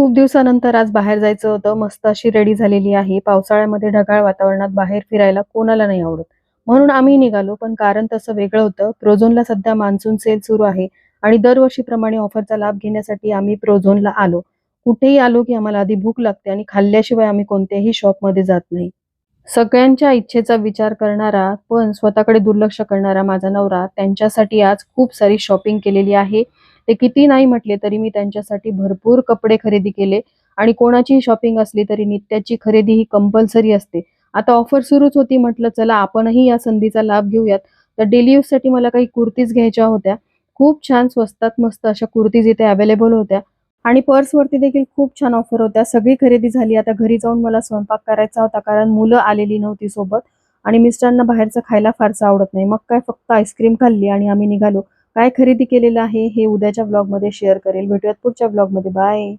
खूप दिवसानंतर आज बाहेर जायचं होतं. मस्त अशी रेडी झालेली आहे. पावसाळ्यामध्ये ढगाळ वातावरणात बाहेर फिरायला कोणाला नाही आवडत. म्हणून आम्ही निघालो पण कारण तसं वेगळं होतं. प्रोझोनला सध्या मान्सून सेल सुरू आहे आणि दरवर्षीप्रमाणे ऑफरचा लाभ घेण्यासाठी आम्ही प्रोझोनला आलो. कुठेही आलो की आम्हाला आधी भूक लागते आणि खाल्ल्याशिवाय आम्ही कोणत्याही शॉपमध्ये जात नाही. सगळ्यांच्या इच्छेचा विचार करणारा पण स्वतःकडे दुर्लक्ष करणारा माझा नवरा त्यांच्यासाठी आज खूप सारी शॉपिंग केलेली आहे. ते किती नाही म्हटले तरी मी त्यांच्यासाठी भरपूर कपडे खरेदी केले आणि कोणाचीही शॉपिंग असली तरी नित्याची खरेदी ही कंपल्सरी असते. आता ऑफर सुरूच होती म्हटलं चला आपणही या संधीचा लाभ घेऊयात. तर डेली यूजसाठी मला काही कुर्तीज घ्यायच्या होत्या. खूप छान स्वस्तात मस्त अशा कुर्तीज इथे अवेलेबल होत्या. आणि पर्सवरती देखील खूप छान ऑफर होत्या. सगळी खरेदी झाली. आता घरी जाऊन मला स्वयंपाक करायचा होता कारण मुलं आलेली नव्हती सोबत आणि मिस्टरांना बाहेरचं खायला फारसं आवडत नाही. मग काय फक्त आईस्क्रीम खाल्ली आणि आम्ही निघालो. काय खरेदी केलेलं आहे हे उद्याच्या ब्लॉगमध्ये शेअर करेल. भेटूयात पुढच्या ब्लॉगमध्ये बाय